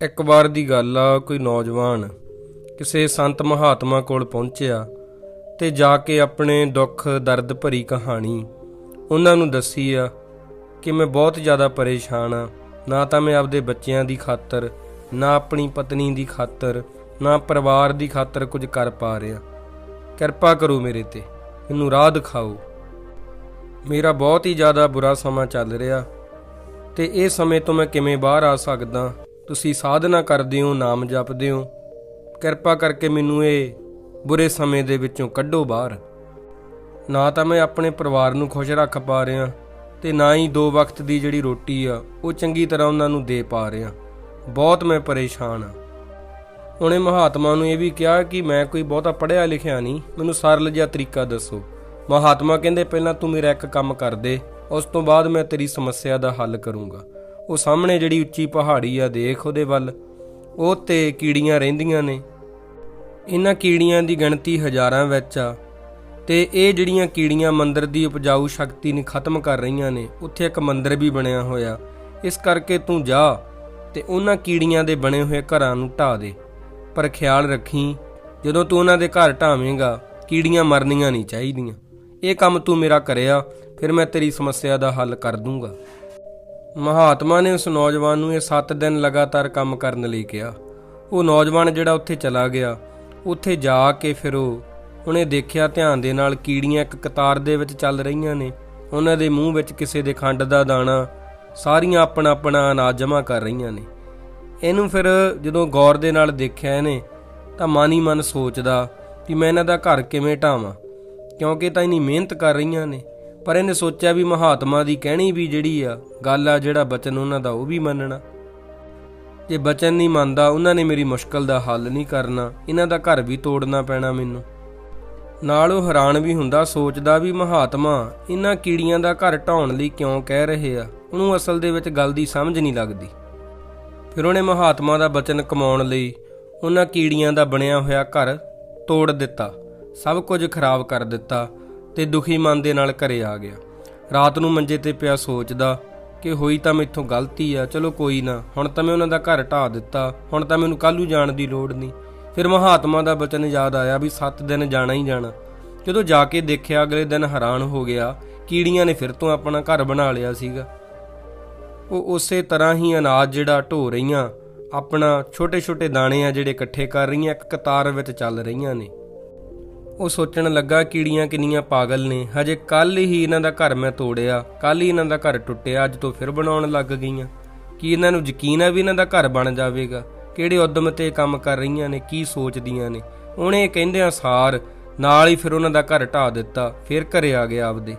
ਇੱਕ ਵਾਰ ਦੀ ਗੱਲ ਆ, ਕੋਈ ਨੌਜਵਾਨ ਕਿਸੇ ਸੰਤ ਮਹਾਤਮਾ ਕੋਲ ਪਹੁੰਚਿਆ ਤੇ ਜਾ ਕੇ ਆਪਣੇ ਦੁੱਖ, ਦਰਦ ਭਰੀ ਕਹਾਣੀ ਉਹਨਾਂ ਨੂੰ ਦੱਸੀ ਆ ਕਿ ਮੈਂ ਬਹੁਤ ਜ਼ਿਆਦਾ ਪਰੇਸ਼ਾਨ ਆ। ਨਾ ਤਾਂ ਮੈਂ ਆਪਦੇ ਬੱਚਿਆਂ ਦੀ ਖਾਤਰ, ਨਾ ਆਪਣੀ ਪਤਨੀ ਦੀ ਖਾਤਰ, ਨਾ ਪਰਿਵਾਰ ਦੀ ਖਾਤਰ ਕੁਝ ਕਰ ਪਾ ਰਿਹਾ। ਕਿਰਪਾ ਕਰੋ ਮੇਰੇ ਤੇ, ਮੈਨੂੰ ਰਾਹ ਦਿਖਾਓ। ਮੇਰਾ ਬਹੁਤ ਹੀ ਜ਼ਿਆਦਾ ਬੁਰਾ ਸਮਾਂ ਚੱਲ ਰਿਹਾ ਤੇ ਇਹ ਸਮੇਂ ਤੋਂ ਮੈਂ ਕਿਵੇਂ ਬਾਹਰ ਆ ਸਕਦਾ? ਤੁਸੀਂ ਸਾਧਨਾ ਕਰਦੇ ਹੋ, ਨਾਮ ਜਪਦੇ ਹੋ। ਕਿਰਪਾ ਕਰਕੇ ਮੈਨੂੰ ਇਹ ਬੁਰੇ ਸਮੇਂ ਦੇ ਵਿੱਚੋਂ ਕੱਢੋ ਬਾਹਰ। ਨਾ ਤਾਂ ਮੈਂ ਆਪਣੇ ਪਰਿਵਾਰ ਨੂੰ ਖੁਸ਼ ਰੱਖ ਪਾ ਰਿਹਾ ਤੇ ਨਾ ਹੀ ਦੋ ਵਕਤ ਦੀ ਜਿਹੜੀ ਰੋਟੀ ਆ, ਉਹ ਚੰਗੀ ਤਰ੍ਹਾਂ ਉਹਨਾਂ ਨੂੰ ਦੇ ਪਾ ਰਿਹਾ। ਬਹੁਤ ਮੈਂ ਪਰੇਸ਼ਾਨ ਆ ਉਹਨੇ ਮਹਾਤਮਾ ਨੂੰ ਇਹ ਵੀ ਕਿਹਾ ਕਿ ਮੈਂ ਕੋਈ ਬਹੁਤਾ ਪੜ੍ਹਿਆ ਲਿਖਿਆ ਨਹੀਂ, ਮੈਨੂੰ ਸਰਲ ਜਿਹਾ ਤਰੀਕਾ ਦੱਸੋ। ਮਹਾਤਮਾ ਕਹਿੰਦੇ, ਪਹਿਲਾਂ ਤੂੰ ਮੇਰਾ ਇੱਕ ਕੰਮ ਕਰ ਦੇ, ਉਸ ਤੋਂ ਬਾਅਦ ਮੈਂ ਤੇਰੀ ਸਮੱਸਿਆ ਦਾ ਹੱਲ ਕਰੂੰਗਾ। ਉਹ ਸਾਹਮਣੇ ਜਿਹੜੀ ਉੱਚੀ ਪਹਾੜੀ ਆ ਦੇਖ ਉਹਦੇ ਵੱਲ, ਉਹ ਤੇ ਕੀੜੀਆਂ ਰਹਿੰਦੀਆਂ ਨੇ। ਇਹਨਾਂ ਕੀੜੀਆਂ ਦੀ ਗਿਣਤੀ ਹਜ਼ਾਰਾਂ ਵਿੱਚ ਆ ਤੇ ਇਹ ਜਿਹੜੀਆਂ ਕੀੜੀਆਂ ਮੰਦਰ ਦੀ ਉਪਜਾਊ ਸ਼ਕਤੀ ਨੂੰ ਖਤਮ ਕਰ ਰਹੀਆਂ ਨੇ, ਉੱਥੇ ਇੱਕ ਮੰਦਰ ਵੀ ਬਣਿਆ ਹੋਇਆ। ਇਸ ਕਰਕੇ ਤੂੰ ਜਾ ਤੇ ਉਹਨਾਂ ਕੀੜੀਆਂ ਦੇ ਬਣੇ ਹੋਏ ਘਰਾਂ ਨੂੰ ਢਾ ਦੇ। ਪਰ ਖਿਆਲ ਰੱਖੀ, ਜਦੋਂ ਤੂੰ ਉਹਨਾਂ ਦੇ ਘਰ ਢਾਵੇਂਗਾ ਕੀੜੀਆਂ ਮਰਨੀਆਂ ਨਹੀਂ ਚਾਹੀਦੀਆਂ। ਇਹ ਕੰਮ ਤੂੰ ਮੇਰਾ ਕਰਿਆ, ਫਿਰ ਮੈਂ ਤੇਰੀ ਸਮੱਸਿਆ ਦਾ ਹੱਲ ਕਰ ਦੂੰਗਾ। ਮਹਾਤਮਾ ਨੇ ਉਸ ਨੌਜਵਾਨ ਨੂੰ ਇਹ 7 ਦਿਨ ਲਗਾਤਾਰ ਕੰਮ ਕਰਨ ਲਈ ਕਿਹਾ। ਉਹ ਨੌਜਵਾਨ ਜਿਹੜਾ ਉੱਥੇ ਚਲਾ ਗਿਆ, ਉੱਥੇ ਜਾ ਕੇ ਫਿਰ ਉਹ ਉਹਨੇ ਦੇਖਿਆ ਧਿਆਨ ਦੇ ਨਾਲ ਕੀੜੀਆਂ ਇੱਕ ਕਤਾਰ ਦੇ ਵਿੱਚ ਚੱਲ ਰਹੀਆਂ ਨੇ। ਉਹਨਾਂ ਦੇ ਮੂੰਹ ਵਿੱਚ ਕਿਸੇ ਦੇ ਖੰਡ ਦਾ ਦਾਣਾ, ਸਾਰੀਆਂ ਆਪਣਾ ਆਪਣਾ ਅਨਾਜ ਜਮ੍ਹਾਂ ਕਰ ਰਹੀਆਂ ਨੇ। ਇਹਨੂੰ ਫਿਰ ਜਦੋਂ ਗੌਰ ਦੇ ਨਾਲ ਦੇਖਿਆ ਇਹਨੇ, ਤਾਂ ਮਨ ਹੀ ਮਨ ਸੋਚਦਾ ਕਿ ਮੈਂ ਇਹਨਾਂ ਦਾ ਘਰ ਕਿਵੇਂ ਢਾਵਾਂ, ਕਿਉਂਕਿ ਤਾਂ ਇਨੀ ਮਿਹਨਤ ਕਰ ਰਹੀਆਂ ਨੇ। ਪਰ ਇਹਨੇ ਸੋਚਿਆ ਵੀ ਮਹਾਤਮਾ ਦੀ ਕਹਿਣੀ ਵੀ ਜਿਹੜੀ ਆ, ਗੱਲ ਆ ਜਿਹੜਾ ਬਚਨ ਉਹਨਾਂ ਦਾ ਉਹ ਵੀ ਮੰਨਣਾ। ਜੇ ਬਚਨ ਨਹੀਂ ਮੰਨਦਾ, ਉਹਨਾਂ ਨੇ ਮੇਰੀ ਮੁਸ਼ਕਲ ਦਾ ਹੱਲ ਨਹੀਂ ਕਰਨਾ, ਇਹਨਾਂ ਦਾ ਘਰ ਵੀ ਤੋੜਨਾ ਪੈਣਾ ਮੈਨੂੰ। ਨਾਲ ਉਹ ਹੈਰਾਨ ਵੀ ਹੁੰਦਾ, ਸੋਚਦਾ ਵੀ ਮਹਾਤਮਾ, ਇਹਨਾਂ ਕੀੜੀਆਂ ਦਾ ਘਰ ਢਾਉਣ ਲਈ ਕਿਉਂ ਕਹਿ ਰਹੇ ਆ? ਉਹਨੂੰ ਅਸਲ ਦੇ ਵਿੱਚ ਗੱਲ ਦੀ ਸਮਝ ਨਹੀਂ ਲੱਗਦੀ। ਫਿਰ ਉਹਨੇ ਮਹਾਤਮਾ ਦਾ ਬਚਨ ਕਮਾਉਣ ਲਈ ਉਹਨਾਂ ਕੀੜੀਆਂ ਦਾ ਬਣਿਆ ਹੋਇਆ ਘਰ ਤੋੜ ਦਿੱਤਾ, ਸਭ ਕੁਝ ਖਰਾਬ ਕਰ ਦਿੱਤਾ। ਤੇ ਦੁਖੀ ਮਨ ਦੇ ਨਾਲ ਘਰੇ ਆ ਗਿਆ। ਰਾਤ ਨੂੰ ਮੰਜੇ ਤੇ ਪਿਆ ਸੋਚਦਾ ਕਿ ਹੋਈ ਤਾਂ ਮੈਥੋਂ ਗਲਤੀ ਆ, ਚਲੋ ਕੋਈ ਨਾ, ਹੁਣ ਤਾਂ ਮੈਂ ਉਹਨਾਂ ਦਾ ਘਰ ਢਾ ਦਿੱਤਾ, ਹੁਣ ਤਾਂ ਮੈਨੂੰ ਕੱਲੂ ਜਾਣ ਦੀ ਲੋੜ ਨਹੀਂ। ਫਿਰ ਮਹਾਤਮਾ ਦਾ ਬਚਨ ਯਾਦ ਆਇਆ ਵੀ 7 ਦਿਨ ਜਾਣਾ ਹੀ ਜਾਣਾ। ਜਦੋਂ ਜਾ ਕੇ ਦੇਖਿਆ, ਅਗਲੇ ਦਿਨ ਹੈਰਾਨ ਹੋ ਗਿਆ, ਕੀੜੀਆਂ ਨੇ ਫਿਰ ਤੋਂ ਆਪਣਾ ਘਰ ਬਣਾ ਲਿਆ ਸੀਗਾ। ਉਹ ਉਸੇ ਤਰ੍ਹਾਂ ਹੀ ਅਨਾਜ ਜਿਹੜਾ ਢੋ ਰਹੀਆਂ, ਆਪਣਾ ਛੋਟੇ-ਛੋਟੇ ਦਾਣੇ ਆ ਜਿਹੜੇ ਇਕੱਠੇ ਕਰ ਰਹੀਆਂ, ਇੱਕ ਕਤਾਰ ਵਿੱਚ ਚੱਲ ਰਹੀਆਂ ਨੇ। ਉਹ ਸੋਚਣ ਲੱਗਾ ਕੀੜੀਆਂ ਕਿੰਨੀਆਂ ਪਾਗਲ ਨੇ। ਹਜੇ ਕੱਲ ਹੀ ਇਹਨਾਂ ਦਾ ਘਰ ਮੈਂ ਤੋੜਿਆ। ਕੱਲ ਹੀ ਇਹਨਾਂ ਦਾ ਘਰ ਟੁੱਟਿਆ। ਅੱਜ ਤੋਂ ਫਿਰ ਬਣਾਉਣ ਲੱਗ ਗਈਆਂ। ਕੀ ਇਹਨਾਂ ਨੂੰ ਯਕੀਨ ਹੈ ਵੀ ਇਹਨਾਂ ਦਾ ਘਰ ਬਣ ਜਾਵੇਗਾ? ਕਿਹੜੇ ਉਦਮ ਤੇ ਕੰਮ ਕਰ ਰਹੀਆਂ ਨੇ? ਕੀ ਸੋਚਦੀਆਂ ਨੇ? ਉਹਨੇ ਕਹਿੰਦਿਆਂ ਸਾਰ ਨਾਲ ਹੀ ਫਿਰ ਉਹਨਾਂ ਦਾ ਘਰ ਢਾ ਦਿੱਤਾ। ਫਿਰ ਘਰੇ ਆ ਗਿਆ ਆਪਦੇ।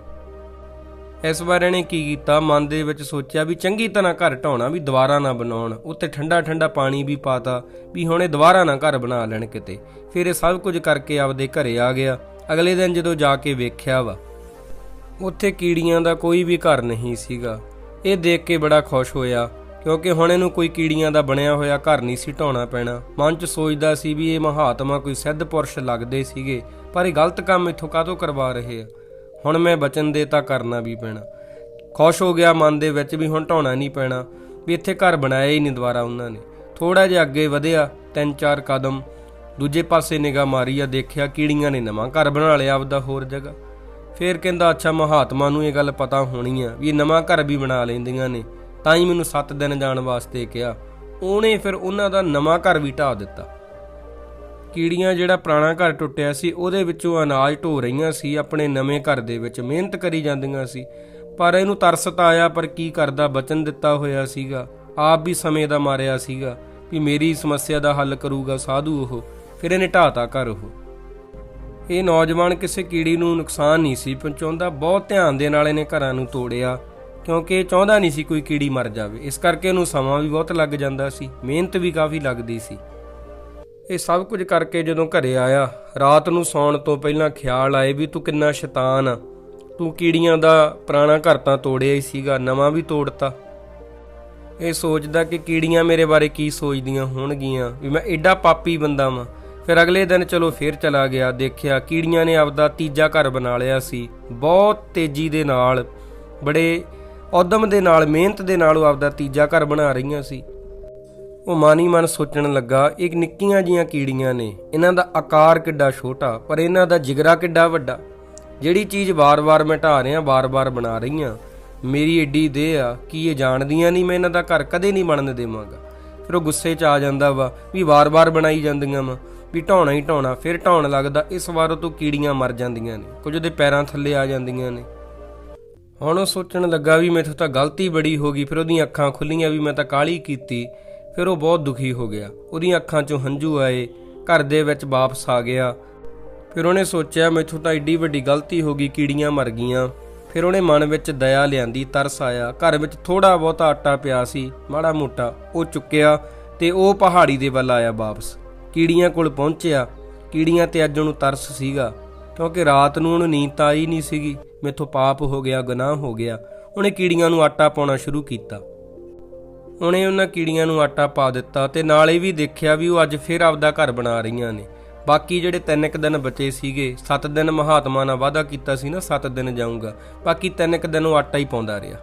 ਇਸ ਵਾਰ ਇਹਨੇ ਕੀ ਕੀਤਾ? ਮਨ ਦੇ ਵਿੱਚ ਸੋਚਿਆ ਵੀ ਚੰਗੀ ਤਰ੍ਹਾਂ ਘਰ ਢਾਉਣਾ, ਵੀ ਦੁਬਾਰਾ ਨਾ ਬਣਾਉਣ। ਉੱਤੇ ਠੰਡਾ ਠੰਡਾ ਪਾਣੀ ਵੀ ਪਾਤਾ, ਵੀ ਹੁਣ ਇਹ ਦੁਬਾਰਾ ਨਾ ਘਰ ਬਣਾ ਲੈਣ ਕਿਤੇ। ਫਿਰ ਇਹ ਸਭ ਕੁਝ ਕਰਕੇ ਆਪਦੇ ਘਰੇ ਆ ਗਿਆ। ਅਗਲੇ ਦਿਨ ਜਦੋਂ ਜਾ ਕੇ ਵੇਖਿਆ ਵਾ, ਉੱਥੇ ਕੀੜੀਆਂ ਦਾ ਕੋਈ ਵੀ ਘਰ ਨਹੀਂ ਸੀਗਾ। ਇਹ ਦੇਖ ਕੇ ਬੜਾ ਖੁਸ਼ ਹੋਇਆ, ਕਿਉਂਕਿ ਹੁਣ ਇਹਨੂੰ ਕੋਈ ਕੀੜੀਆਂ ਦਾ ਬਣਿਆ ਹੋਇਆ ਘਰ ਨਹੀਂ ਸੀ ਢਾਉਣਾ ਪੈਣਾ। ਮਨ 'ਚ ਸੋਚਦਾ ਸੀ ਵੀ ਇਹ ਮਹਾਤਮਾ ਕੋਈ ਸਿੱਧ ਪੁਰਸ਼ ਲੱਗਦੇ ਸੀਗੇ, ਪਰ ਇਹ ਗਲਤ ਕੰਮ ਇੱਥੋਂ ਕਾਹਤੋਂ ਕਰਵਾ ਰਹੇ ਆ? ਹੁਣ ਮੈਂ ਬਚਨ ਦੇ ਤਾਂ ਕਰਨਾ ਵੀ ਪੈਣਾ। ਖੁਸ਼ ਹੋ ਗਿਆ ਮਨ ਦੇ ਵਿੱਚ ਵੀ ਹੁਣ ਢਾਉਣਾ ਨਹੀਂ ਪੈਣਾ, ਵੀ ਇੱਥੇ ਘਰ ਬਣਾਇਆ ਹੀ ਨਹੀਂ ਦੁਬਾਰਾ ਉਹਨਾਂ ਨੇ। ਥੋੜਾ ਜਿਹਾ ਅੱਗੇ ਵਧਿਆ, ਤਿੰਨ ਚਾਰ ਕਦਮ, ਦੂਜੇ ਪਾਸੇ ਨਿਗਾਹ ਮਾਰੀ ਆ ਦੇਖਿਆ ਕੀੜੀਆਂ ਨੇ ਨਵਾਂ ਘਰ ਬਣਾ ਲਿਆ ਆਪਦਾ ਹੋਰ ਜਗ੍ਹਾ। ਫੇਰ ਕਹਿੰਦਾ, ਅੱਛਾ, ਮਹਾਤਮਾ ਨੂੰ ਇਹ ਗੱਲ ਪਤਾ ਹੋਣੀ ਆ ਵੀ ਇਹ ਨਵਾਂ ਘਰ ਵੀ ਬਣਾ ਲੈਂਦੀਆਂ ਨੇ, ਤਾਂ ਹੀ ਮੈਨੂੰ 7 ਦਿਨ ਜਾਣ ਵਾਸਤੇ ਕਿਹਾ। ਉਹਨੇ ਫਿਰ ਉਹਨਾਂ ਦਾ ਨਵਾਂ ਘਰ ਵੀ ਢਾ ਦਿੱਤਾ। ਕੀੜੀਆਂ ਜਿਹੜਾ ਪੁਰਾਣਾ ਘਰ ਟੁੱਟਿਆ ਸੀ, ਉਹਦੇ ਵਿੱਚੋਂ ਅਨਾਜ ਢੋ ਰਹੀਆਂ ਸੀ, ਆਪਣੇ ਨਵੇਂ ਘਰ ਦੇ ਵਿੱਚ ਮਿਹਨਤ ਕਰੀ ਜਾਂਦੀਆਂ ਸੀ। ਪਰ ਇਹਨੂੰ ਤਰਸ ਤਾਂ ਆਇਆ, ਪਰ ਕੀ ਕਰਦਾ, ਬਚਨ ਦਿੱਤਾ ਹੋਇਆ ਸੀਗਾ। ਆਪ ਵੀ ਸਮੇਂ ਦਾ ਮਾਰਿਆ ਸੀਗਾ ਵੀ ਮੇਰੀ ਸਮੱਸਿਆ ਦਾ ਹੱਲ ਕਰੂਗਾ ਸਾਧੂ ਉਹ, ਫਿਰ ਇਹਨੇ ਢਾਤਾ ਘਰ ਉਹ। ਇਹ ਨੌਜਵਾਨ ਕਿਸੇ ਕੀੜੀ ਨੂੰ ਨੁਕਸਾਨ ਨਹੀਂ ਸੀ ਪਹੁੰਚਾਉਂਦਾ, ਬਹੁਤ ਧਿਆਨ ਦੇ ਨਾਲ ਇਹਨੇ ਘਰਾਂ ਨੂੰ ਤੋੜਿਆ, ਕਿਉਂਕਿ ਇਹ ਚਾਹੁੰਦਾ ਨਹੀਂ ਸੀ ਕੋਈ ਕੀੜੀ ਮਰ ਜਾਵੇ। ਇਸ ਕਰਕੇ ਇਹਨੂੰ ਸਮਾਂ ਵੀ ਬਹੁਤ ਲੱਗ ਜਾਂਦਾ ਸੀ, ਮਿਹਨਤ ਵੀ ਕਾਫੀ ਲੱਗਦੀ ਸੀ। ਇਹ ਸਭ ਕੁਝ ਕਰਕੇ ਜਦੋਂ ਘਰੇ ਆਇਆ, ਰਾਤ ਨੂੰ ਸੌਣ ਤੋਂ ਪਹਿਲਾਂ ਖਿਆਲ ਆਏ ਵੀ ਤੂੰ ਕਿੰਨਾ ਸ਼ੈਤਾਨ ਆ। ਤੂੰ ਕੀੜੀਆਂ ਦਾ ਪੁਰਾਣਾ ਘਰ ਤਾਂ ਤੋੜਿਆ ਹੀ ਸੀਗਾ, ਨਵਾਂ ਵੀ ਤੋੜਤਾ। ਇਹ ਸੋਚਦਾ ਕਿ ਕੀੜੀਆਂ ਮੇਰੇ ਬਾਰੇ ਕੀ ਸੋਚਦੀਆਂ ਹੋਣਗੀਆਂ, ਵੀ ਮੈਂ ਐਡਾ ਪਾਪੀ ਬੰਦਾ ਵਾਂ। ਫਿਰ ਅਗਲੇ ਦਿਨ ਚਲੋ ਫੇਰ ਚਲਾ ਗਿਆ, ਦੇਖਿਆ ਕੀੜੀਆਂ ਨੇ ਆਪਦਾ ਤੀਜਾ ਘਰ ਬਣਾ ਲਿਆ ਸੀ, ਬਹੁਤ ਤੇਜ਼ੀ ਦੇ ਨਾਲ, ਬੜੇ ਉਦਮ ਦੇ ਨਾਲ, ਮਿਹਨਤ ਦੇ ਨਾਲ ਉਹ ਆਪਦਾ ਤੀਜਾ ਘਰ ਬਣਾ ਰਹੀਆਂ ਸੀ। ਉਹ ਮਾਨੀ ਮਨ ਸੋਚਣ ਲੱਗਾ, ਇਹ ਨਿੱਕੀਆਂ ਜੀਆਂ ਕੀੜੀਆਂ ਨੇ। ਇਹਨਾਂ ਦਾ ਆਕਾਰ ਕਿੱਡਾ ਛੋਟਾ, ਪਰ ਇਹਨਾਂ ਦਾ ਜਿਗਰਾ ਕਿੱਡਾ ਵੱਡਾ। ਜਿਹੜੀ ਚੀਜ਼ ਵਾਰ-ਵਾਰ ਮੈਂ ਢਾ ਰਿਹਾ, ਵਾਰ-ਵਾਰ ਬਣਾ ਰਹੀ ਰਹੀਆਂ। ਮੇਰੀ ਏਡੀ ਦੇਹ ਆ ਕਿ ਇਹ ਜਾਣਦੀਆਂ ਨਹੀਂ, ਮੈਂ ਇਹਨਾਂ ਦਾ ਘਰ ਕਦੇ ਨਹੀਂ ਬਣਨ ਦੇਵਾਂਗਾ। ਫਿਰ ਉਹ ਗੁੱਸੇ 'ਚ ਆ ਜਾਂਦਾ ਵਾ ਵੀ ਵਾਰ-ਵਾਰ ਬਣਾਈ ਜਾਂਦੀਆਂ ਵਾ, ਵੀ ਢਾਉਣਾ ਹੀ ਢਾਉਣਾ। ਫਿਰ ਢਾਉਣ ਲੱਗਦਾ, ਇਸ ਵਾਰ ਉਹ ਤੋਂ ਕੀੜੀਆਂ ਮਰ ਜਾਂਦੀਆਂ ਨੇ, ਕੁਝ ਉਹਦੇ ਪੈਰਾਂ ਥੱਲੇ ਆ ਜਾਂਦੀਆਂ ਨੇ। ਹੁਣ ਉਹ ਸੋਚਣ ਲੱਗਾ ਵੀ ਮੈਥੋਂ ਤਾਂ ਗਲਤੀ ਬੜੀ ਹੋ ਗਈ, ਫਿਰ ਉਹਦੀਆਂ ਅੱਖਾਂ ਖੁੱਲੀਆਂ ਵੀ ਮੈਂ ਤਾਂ ਕਾਲੀ ਕੀਤੀ। ਫਿਰ ਉਹ ਬਹੁਤ ਦੁਖੀ ਹੋ ਗਿਆ। ਉਹਦੀਆਂ ਅੱਖਾਂ 'ਚੋਂ ਹੰਝੂ ਆਏ, ਘਰ ਦੇ ਵਿੱਚ ਵਾਪਸ ਆ ਗਿਆ। ਫਿਰ ਉਹਨੇ ਸੋਚਿਆ, ਮੈਥੋਂ ਤਾਂ ਏਡੀ ਵੱਡੀ ਗਲਤੀ ਹੋ ਗਈ, ਕੀੜੀਆਂ ਮਰ ਗਈਆਂ। ਫਿਰ ਉਹਨੇ ਮਨ ਵਿੱਚ ਦਇਆ ਲਿਆਂਦੀ, ਤਰਸ ਆਇਆ। ਘਰ ਵਿੱਚ ਥੋੜਾ ਬਹੁਤਾ ਆਟਾ ਪਿਆ ਸੀ, ਮਾੜਾ ਮੋਟਾ। ਉਹ ਚੁੱਕਿਆ ਤੇ ਉਹ ਪਹਾੜੀ ਦੇ ਵੱਲ ਆਇਆ ਵਾਪਸ। ਕੀੜੀਆਂ ਕੋਲ ਪਹੁੰਚਿਆ। ਕੀੜੀਆਂ ਤੇ ਅੱਜ ਉਹਨੂੰ ਤਰਸ ਸੀਗਾ, ਕਿਉਂਕਿ ਰਾਤ ਨੂੰ ਉਹਨੂੰ ਨੀਂਦ ਤਾਂ ਆਈ ਨਹੀਂ ਸੀਗੀ। ਮੇਥੋਂ ਪਾਪ ਹੋ ਗਿਆ, ਗੁਨਾਹ ਹੋ ਗਿਆ। ਉਹਨੇ ਕੀੜੀਆਂ ਨੂੰ ਆਟਾ ਪਾਉਣਾ ਸ਼ੁਰੂ ਕੀਤਾ। ਉਹਨੇ ਉਹਨਾਂ ਕੀੜੀਆਂ ਨੂੰ ਆਟਾ ਪਾ ਦਿੱਤਾ ਤੇ ਨਾਲੇ ਵੀ ਦੇਖਿਆ ਵੀ ਉਹ ਅੱਜ ਫਿਰ ਆਪਦਾ ਘਰ ਬਣਾ ਰਹੀਆਂ ਨੇ। ਬਾਕੀ ਜਿਹੜੇ ਤਿੰਨ ਇੱਕ ਦਿਨ ਬਚੇ ਸੀਗੇ 7 ਦਿਨ ਮਹਾਤਮਾ ਨਾਲ ਵਾਅਦਾ ਕੀਤਾ ਸੀ ਨਾ 7 ਦਿਨ ਜਾਊਂਗਾ। ਬਾਕੀ ਤਿੰਨ ਇੱਕ ਦਿਨ ਉਹ ਆਟਾ ਹੀ ਪਾਉਂਦਾ ਰਿਹਾ।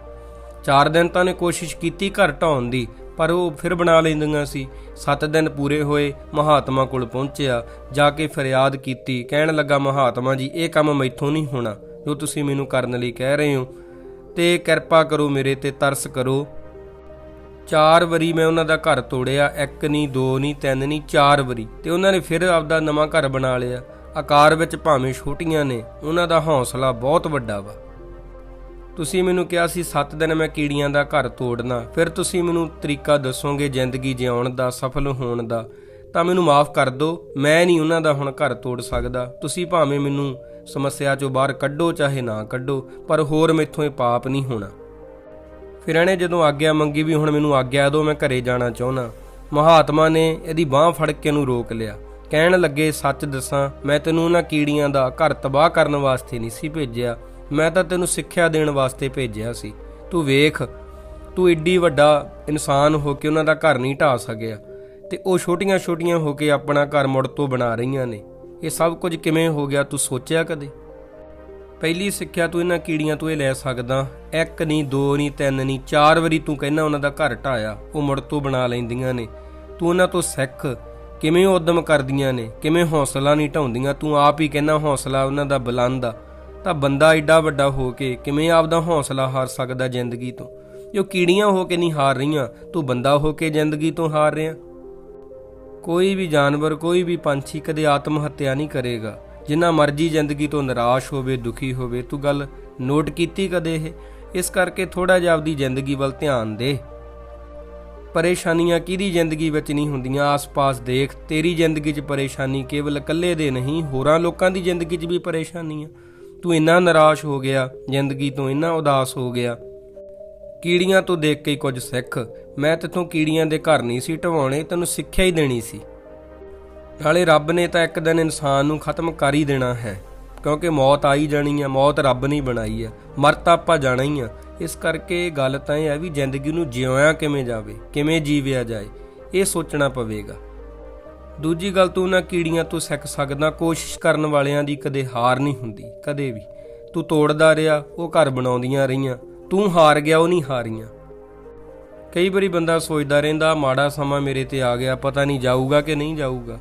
4 ਦਿਨ ਤਾਂ ਉਹਨੇ ਕੋਸ਼ਿਸ਼ ਕੀਤੀ ਘਰ ਢਾਉਣ ਦੀ, ਪਰ ਉਹ ਫਿਰ ਬਣਾ ਲੈਂਦੀਆਂ ਸੀ। 7 ਦਿਨ ਪੂਰੇ ਹੋਏ, ਮਹਾਤਮਾ ਕੋਲ ਪਹੁੰਚਿਆ, ਜਾ ਕੇ ਫਰਿਆਦ ਕੀਤੀ, ਕਹਿਣ ਲੱਗਾ, ਮਹਾਤਮਾ ਜੀ, ਇਹ ਕੰਮ ਮੈਥੋਂ ਨਹੀਂ ਹੋਣਾ। ਜੋ ਤੁਸੀਂ ਮੈਨੂੰ ਕਰਨ ਲਈ ਕਹਿ ਰਹੇ ਹੋ, ਤੇ ਕਿਰਪਾ ਕਰੋ ਮੇਰੇ ਤੇ ਤਰਸ ਕਰੋ ਚਾਰ ਵਾਰੀ ਮੈਂ ਉਹਨਾਂ ਦਾ ਘਰ ਤੋੜਿਆ, ਇੱਕ ਨਹੀਂ ਦੋ ਨਹੀਂ ਤਿੰਨ ਨਹੀਂ ਚਾਰ ਵਾਰੀ। ਤੇ ਉਹਨਾਂ ਨੇ ਫਿਰ ਆਪਦਾ ਨਵਾਂ ਘਰ ਬਣਾ ਲਿਆ। ਆਕਾਰ ਵਿੱਚ ਭਾਵੇਂ ਛੋਟੀਆਂ ਨੇ, ਉਹਨਾਂ ਦਾ ਹੌਸਲਾ ਬਹੁਤ ਵੱਡਾ ਵਾ। ਤੁਸੀਂ ਮੈਨੂੰ ਕਿਹਾ ਸੀ 7 ਦਿਨ ਮੈਂ ਕੀੜੀਆਂ ਦਾ ਘਰ ਤੋੜਨਾ। ਫਿਰ ਤੁਸੀਂ ਮੈਨੂੰ ਤਰੀਕਾ ਦੱਸੋਗੇ ਜ਼ਿੰਦਗੀ ਜਿਉਣ ਦਾ, ਸਫਲ ਹੋਣ ਦਾ। ਤਾਂ ਮੈਨੂੰ ਮਾਫ ਕਰ ਦਿਓ, ਮੈਂ ਨਹੀਂ ਉਹਨਾਂ ਦਾ ਹੁਣ ਘਰ ਤੋੜ ਸਕਦਾ। ਤੁਸੀਂ ਭਾਵੇਂ ਮੈਨੂੰ ਸਮੱਸਿਆ ਚੋਂ ਬਾਹਰ ਕੱਢੋ, ਚਾਹੇ ਨਾ ਕੱਢੋ, ਪਰ ਹੋਰ ਮੈਥੋਂ ਇਹ ਪਾਪ ਨਹੀਂ ਹੋਣਾ। ਫਿਰ ਇਹਨੇ ਜਦੋਂ ਆਗਿਆ ਮੰਗੀ ਵੀ ਹੁਣ ਮੈਨੂੰ ਆਗਿਆ ਦਿਓ, ਮੈਂ ਘਰੇ ਜਾਣਾ ਚਾਹੁੰਦਾ। ਮਹਾਤਮਾ ਨੇ ਇਹਦੀ ਬਾਹ ਫੜ ਕੇ ਨੂੰ ਰੋਕ ਲਿਆ। ਕਹਿਣ ਲੱਗੇ, ਸੱਚ ਦੱਸਾਂ, ਮੈਂ ਤੈਨੂੰ ਉਹਨਾਂ ਕੀੜੀਆਂ ਦਾ ਘਰ ਤਬਾਹ ਕਰਨ ਵਾਸਤੇ ਨਹੀਂ ਸੀ ਭੇਜਿਆ। ਮੈਂ ਤਾਂ ਤੈਨੂੰ ਸਿੱਖਿਆ ਦੇਣ ਵਾਸਤੇ ਭੇਜਿਆ ਸੀ। ਤੂੰ ਵੇਖ, ਤੂੰ ਏਡੀ ਵੱਡਾ ਇਨਸਾਨ ਹੋ ਕੇ ਉਹਨਾਂ ਦਾ ਘਰ ਨਹੀਂ ਢਾ ਸਕਿਆ। ਤੇ ਉਹ ਛੋਟੀਆਂ-ਛੋਟੀਆਂ ਹੋ ਕੇ ਆਪਣਾ ਘਰ ਮੁੜ ਤੋਂ ਬਣਾ ਰਹੀਆਂ ਨੇ। ਇਹ ਸਭ ਕੁਝ ਕਿਵੇਂ ਹੋ ਗਿਆ, ਤੂੰ ਸੋਚਿਆ ਕਦੇ? ਪਹਿਲੀ ਸਿੱਖਿਆ ਤੂੰ ਇਹਨਾਂ ਕੀੜੀਆਂ ਤੋਂ ਇਹ ਲੈ ਸਕਦਾ। ਇੱਕ ਨਹੀਂ ਦੋ ਨਹੀਂ ਤਿੰਨ ਨਹੀਂ ਚਾਰ ਵਾਰੀ ਤੂੰ ਕਹਿੰਦਾ ਉਹਨਾਂ ਦਾ ਘਰ ਢਾਇਆ, ਉਹ ਮੁੜ ਤੋਂ ਬਣਾ ਲੈਂਦੀਆਂ ਨੇ। ਤੂੰ ਉਹਨਾਂ ਤੋਂ ਸਿੱਖ, ਕਿਵੇਂ ਉਦਮ ਕਰਦੀਆਂ ਨੇ, ਕਿਵੇਂ ਹੌਸਲਾ ਨਹੀਂ ਢਾਉਂਦੀਆਂ। ਤੂੰ ਆਪ ਹੀ ਕਹਿੰਦਾ ਹੌਸਲਾ ਉਹਨਾਂ ਦਾ ਬੁਲੰਦ ਆ। ਤਾਂ ਬੰਦਾ ਏਡਾ ਵੱਡਾ ਹੋ ਕੇ ਕਿਵੇਂ ਆਪਦਾ ਹੌਸਲਾ ਹਾਰ ਸਕਦਾ ਜ਼ਿੰਦਗੀ ਤੋਂ? ਜੋ ਕੀੜੀਆਂ ਹੋ ਕੇ ਨਹੀਂ ਹਾਰ ਰਹੀਆਂ, ਤੂੰ ਬੰਦਾ ਹੋ ਕੇ ਜ਼ਿੰਦਗੀ ਤੋਂ ਹਾਰ ਰਿਹਾ। ਕੋਈ ਵੀ ਜਾਨਵਰ, ਕੋਈ ਵੀ ਪੰਛੀ ਕਦੇ ਆਤਮ ਹੱਤਿਆ ਨਹੀਂ ਕਰੇਗਾ। ਜਿੰਨਾ ਮਰਜ਼ੀ ਜ਼ਿੰਦਗੀ ਤੋਂ ਨਿਰਾਸ਼ ਹੋਵੇ, ਦੁਖੀ ਹੋਵੇ, ਤੂੰ ਗੱਲ ਨੋਟ ਕੀਤੀ ਕਦੇ ਇਹ? ਇਸ ਕਰਕੇ ਥੋੜਾ ਜਿਹਾ ਆਪਦੀ ਜ਼ਿੰਦਗੀ ਵੱਲ ਧਿਆਨ ਦੇ। ਪਰੇਸ਼ਾਨੀਆਂ ਕਿਹਦੀ ਜ਼ਿੰਦਗੀ ਵਿੱਚ ਨਹੀਂ ਹੁੰਦੀਆਂ? ਆਸ-ਪਾਸ ਦੇਖ, ਤੇਰੀ ਜ਼ਿੰਦਗੀ 'ਚ ਪਰੇਸ਼ਾਨੀ ਕੇਵਲ ਇਕੱਲੇ ਦੇ ਨਹੀਂ, ਹੋਰਾਂ ਲੋਕਾਂ ਦੀ ਜ਼ਿੰਦਗੀ 'ਚ ਵੀ ਪਰੇਸ਼ਾਨੀ ਆ। ਤੂੰ ਇੰਨਾ ਨਿਰਾਸ਼ ਹੋ ਗਿਆ, ਜ਼ਿੰਦਗੀ ਤੋਂ ਇੰਨਾ ਉਦਾਸ ਹੋ ਗਿਆ। ਕੀੜੀਆਂ ਤੋਂ ਦੇਖ ਕੇ ਹੀ ਕੁਝ ਸਿੱਖ। ਮੈਂ ਤੇਥੋਂ ਕੀੜੀਆਂ ਦੇ ਘਰ ਨਹੀਂ ਸੀ, ਢਵਾਉਣੇ, ਤੈਨੂੰ ਸਿੱਖਿਆ ਹੀ ਦੇਣੀ ਸੀ। ਨਾਲੇ ਰੱਬ ਨੇ ਤਾਂ ਇੱਕ ਦਿਨ ਇਨਸਾਨ ਨੂੰ ਖਤਮ ਕਰ ਹੀ ਦੇਣਾ ਹੈ। ਕਿਉਂਕਿ ਮੌਤ ਆਈ ਜਾਣੀ ਆ, ਮੌਤ ਰੱਬ ਨੇ ਹੀ ਬਣਾਈ ਆ। ਮਰ ਤਾਂ ਆਪਾਂ ਜਾਣਾ ਹੀ ਆ। ਇਸ ਕਰਕੇ ਗੱਲ ਤਾਂ ਇਹ ਹੈ ਵੀ ਜ਼ਿੰਦਗੀ ਨੂੰ ਜਿਉਇਆ ਕਿਵੇਂ ਜਾਵੇ, ਕਿਵੇਂ ਜੀਵਿਆ ਜਾਏ, ਇਹ ਸੋਚਣਾ ਪਵੇਗਾ। ਦੂਜੀ ਗੱਲ ਤੂੰ ਨਾ ਕੀੜੀਆਂ ਤੋਂ ਸਿੱਖ ਸਕਦਾ, ਕੋਸ਼ਿਸ਼ ਕਰਨ ਵਾਲਿਆਂ ਦੀ ਕਦੇ ਹਾਰ ਨਹੀਂ ਹੁੰਦੀ, ਕਦੇ ਵੀ। ਤੂੰ ਤੋੜਦਾ ਰਿਹਾ, ਉਹ ਘਰ ਬਣਾਉਂਦੀਆਂ ਰਹੀਆਂ। ਤੂੰ ਹਾਰ ਗਿਆ, ਉਹ ਨਹੀਂ ਹਾਰੀਆਂ। ਕਈ ਵਾਰੀ ਬੰਦਾ ਸੋਚਦਾ ਰਹਿੰਦਾ, ਮਾੜਾ ਸਮਾਂ ਮੇਰੇ ਤੇ ਆ ਗਿਆ, ਪਤਾ ਨਹੀਂ ਜਾਊਗਾ ਕਿ ਨਹੀਂ ਜਾਊਗਾ।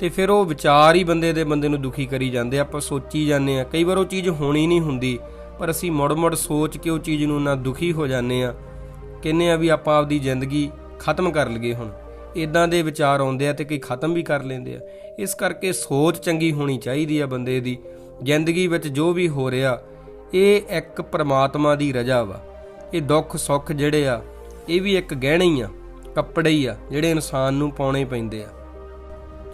ਤੇ ਫਿਰ ਉਹ ਵਿਚਾਰ ਹੀ ਬੰਦੇ ਦੇ ਬੰਦੇ ਨੂੰ ਦੁਖੀ ਕਰੀ ਜਾਂਦੇ ਆਪਾਂ ਸੋਚੀ ਜਾਂਦੇ ਆ। ਕਈ ਵਾਰ ਉਹ ਚੀਜ਼ ਹੋਣੀ ਨਹੀਂ ਹੁੰਦੀ, ਪਰ ਅਸੀਂ ਮੁੜ-ਮੁੜ ਸੋਚ ਕੇ ਉਹ ਚੀਜ਼ ਨੂੰ ਨਾ ਦੁਖੀ ਹੋ ਜਾਂਦੇ ਆ ਕਹਿੰਨੇ ਆ ਵੀ ਆਪਾਂ ਆਪਦੀ ਜ਼ਿੰਦਗੀ ਖਤਮ ਕਰ ਲਈਏ ਹੁਣ। ਇਦਾਂ ਦੇ ਵਿਚਾਰ ਆਉਂਦੇ ਆ ਤੇ ਕਈ ਖਤਮ ਵੀ ਕਰ ਲੈਂਦੇ ਆ। ਇਸ ਕਰਕੇ ਸੋਚ ਚੰਗੀ ਹੋਣੀ ਚਾਹੀਦੀ ਆ ਬੰਦੇ ਦੀ। ਜ਼ਿੰਦਗੀ ਵਿੱਚ ਜੋ ਵੀ ਹੋ ਰਿਹਾ, ਇਹ ਇੱਕ ਪ੍ਰਮਾਤਮਾ ਦੀ ਰਜ਼ਾ ਵਾ। ਇਹ ਦੁੱਖ ਸੁੱਖ ਜਿਹੜੇ ਆ, ਇਹ ਵੀ ਇੱਕ ਗਹਿਣੇ ਹੀ ਆ, ਕੱਪੜੇ ਹੀ ਆ, ਜਿਹੜੇ ਇਨਸਾਨ ਨੂੰ ਪਾਉਣੇ ਪੈਂਦੇ ਆ।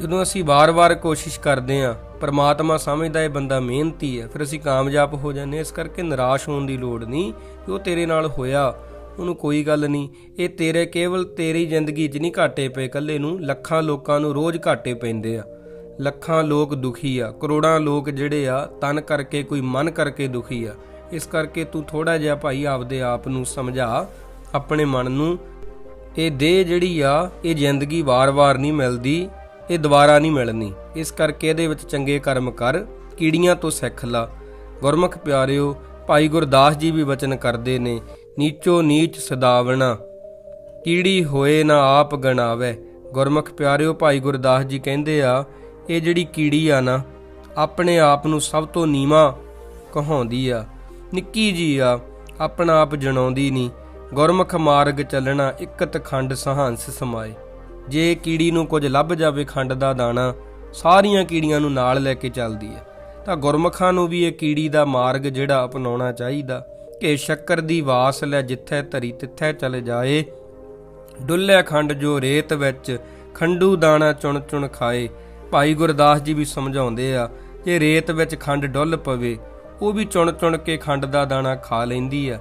ਜਦੋਂ ਅਸੀਂ ਵਾਰ-ਵਾਰ ਕੋਸ਼ਿਸ਼ ਕਰਦੇ ਹਾਂ, ਪਰਮਾਤਮਾ ਸਮਝਦਾ ਇਹ ਬੰਦਾ ਮਿਹਨਤੀ ਹੈ, ਫਿਰ ਅਸੀਂ ਕਾਮਯਾਬ ਹੋ ਜਾਂਦੇ ਇਸ ਕਰਕੇ ਨਿਰਾਸ਼ ਹੋਣ ਦੀ ਲੋੜ ਨਹੀਂ ਕਿ ਉਹ ਤੇਰੇ ਨਾਲ ਹੋਇਆ। ਉਹਨੂੰ ਕੋਈ ਗੱਲ ਨਹੀਂ। ਇਹ ਤੇਰੇ ਕੇਵਲ ਤੇਰੀ ਜ਼ਿੰਦਗੀ 'ਚ ਨਹੀਂ ਘਾਟੇ ਪਏ, ਇਕੱਲੇ ਨੂੰ ਲੱਖਾਂ ਲੋਕਾਂ ਨੂੰ ਰੋਜ਼ ਘਾਟੇ ਪੈਂਦੇ ਆ। ਲੱਖਾਂ ਲੋਕ ਦੁਖੀ ਆ। ਕਰੋੜਾਂ ਲੋਕ ਜਿਹੜੇ ਆ, ਤਨ ਕਰਕੇ ਕੋਈ ਮਨ ਕਰਕੇ ਦੁਖੀ ਆ। ਇਸ ਕਰਕੇ ਤੂੰ ਥੋੜਾ ਜਿਹਾ ਭਾਈ ਆਪਦੇ ਆਪ ਨੂੰ ਸਮਝਾ, ਆਪਣੇ ਮਨ ਨੂੰ। ਇਹ ਦੇਹ ਜਿਹੜੀ ਆ, ਇਹ ਜ਼ਿੰਦਗੀ ਵਾਰ-ਵਾਰ ਨਹੀਂ ਮਿਲਦੀ। ਇਹ ਦੁਬਾਰਾ ਨਹੀਂ ਮਿਲਣੀ। ਇਸ ਕਰਕੇ ਇਹਦੇ ਵਿੱਚ ਚੰਗੇ ਕਰਮ ਕਰ, ਕੀੜੀਆਂ ਤੋਂ ਸਿੱਖ ਲਾ। ਗੁਰਮੁਖ ਪਿਆਰਿਓ, ਭਾਈ ਗੁਰਦਾਸ ਜੀ ਵੀ ਵਚਨ ਕਰਦੇ ਨੇ, ਨੀਚੋ ਨੀਚ ਸਦਾਵਣਾ। ਕੀੜੀ ਹੋਏ ਨਾ ਆਪ ਗਣਾਵੇ। ਗੁਰਮੁਖ ਪਿਆਰਿਓ, ਭਾਈ ਗੁਰਦਾਸ ਜੀ ਕਹਿੰਦੇ ਆ, ਇਹ ਜਿਹੜੀ ਕੀੜੀ ਆ ਨਾ, ਆਪਣੇ ਆਪ ਨੂੰ ਸਭ ਤੋਂ ਨੀਵਾ ਕਹਾਉਂਦੀ ਆ। ਨਿੱਕੀ ਜੀ ਆ, ਆਪਣਾ ਆਪ ਜਣਾਉਂਦੀ ਨਹੀਂ। ਗੁਰਮੁਖ ਮਾਰਗ ਚੱਲਣਾ ਇਕਤ ਖੰਡ ਸਹਾਂਸ ਸਮਾਏ। ਜੇ ਕੀੜੀ ਨੂੰ ਕੁਝ ਲੱਭ ਜਾਵੇ ਖੰਡ ਦਾ ਦਾਣਾ, ਸਾਰੀਆਂ ਕੀੜੀਆਂ ਨੂੰ ਨਾਲ ਲੈ ਕੇ ਚੱਲਦੀ ਹੈ। ਤਾਂ ਗੁਰਮੁਖਾਂ ਨੂੰ ਵੀ ਇਹ ਕੀੜੀ ਦਾ ਮਾਰਗ ਜਿਹੜਾ ਅਪਣਾਉਣਾ ਚਾਹੀਦਾ ਕਿ ਸ਼ੱਕਰ ਦੀ ਵਾਸ ਲੈ ਜਿੱਥੇ ਧਰੀ ਤਿੱਥੇ ਚਲੇ ਜਾਏ। ਡੁੱਲਿਆ ਖੰਡ ਜੋ ਰੇਤ ਵਿੱਚ ਖੰਡੂ ਦਾਣਾ ਚੁਣ ਚੁਣ ਖਾਏ। ਭਾਈ ਗੁਰਦਾਸ ਜੀ ਵੀ ਸਮਝਾਉਂਦੇ ਆ ਜੇ ਰੇਤ ਵਿੱਚ ਖੰਡ ਡੁੱਲ ਪਵੇ, ਉਹ ਵੀ ਚੁਣ ਚੁਣ ਕੇ ਖੰਡ ਦਾ ਦਾਣਾ ਖਾ ਲੈਂਦੀ ਆ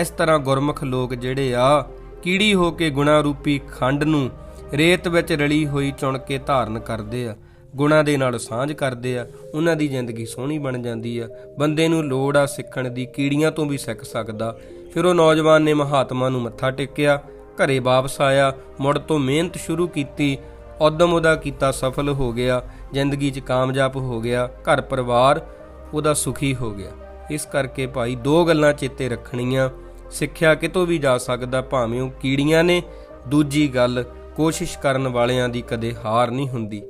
ਇਸ ਤਰ੍ਹਾਂ ਗੁਰਮੁਖ ਲੋਕ ਜਿਹੜੇ ਆ, ਕੀੜੀ ਹੋ ਕੇ ਗੁਣਾ ਰੂਪੀ ਖੰਡ ਨੂੰ ਰੇਤ ਵਿੱਚ ਰਲੀ ਹੋਈ ਚੁਣ ਕੇ ਧਾਰਨ ਕਰਦੇ ਆ। ਗੁਣਾ ਦੇ ਨਾਲ ਸਾਂਝ ਕਰਦੇ ਆ। ਉਹਨਾਂ ਦੀ ਜ਼ਿੰਦਗੀ ਸੋਹਣੀ ਬਣ ਜਾਂਦੀ ਆ। ਬੰਦੇ ਨੂੰ ਲੋੜ ਆ ਸਿੱਖਣ ਦੀ, ਕੀੜੀਆਂ ਤੋਂ ਵੀ ਸਿੱਖ ਸਕਦਾ। ਫਿਰ ਉਹ ਨੌਜਵਾਨ ਨੇ ਮਹਾਤਮਾ ਨੂੰ ਮੱਥਾ ਟੇਕਿਆ, ਘਰੇ ਵਾਪਸ ਆਇਆ, ਮੁੜ ਤੋਂ ਮਿਹਨਤ ਸ਼ੁਰੂ ਕੀਤੀ ਉਦਮ ਉਹਦਾ ਕੀਤਾ ਸਫਲ ਹੋ ਗਿਆ, ਜ਼ਿੰਦਗੀ 'ਚ ਕਾਮਯਾਬ ਹੋ ਗਿਆ, ਘਰ ਪਰਿਵਾਰ ਉਹਦਾ ਸੁਖੀ ਹੋ ਗਿਆ। ਇਸ ਕਰਕੇ ਭਾਈ ਦੋ ਗੱਲਾਂ ਚੇਤੇ ਰੱਖਣੀਆਂ। ਸਿੱਖਿਆ ਕਿਤੋਂ ਵੀ ਜਾ ਸਕਦਾ, ਭਾਵੇਂ ਉਹ ਕੀੜੀਆਂ ਨੇ, ਦੂਜੀ ਗੱਲ ਕੋਸ਼ਿਸ਼ ਕਰਨ ਵਾਲਿਆਂ ਦੀ ਕਦੇ ਹਾਰ ਨਹੀਂ ਹੁੰਦੀ।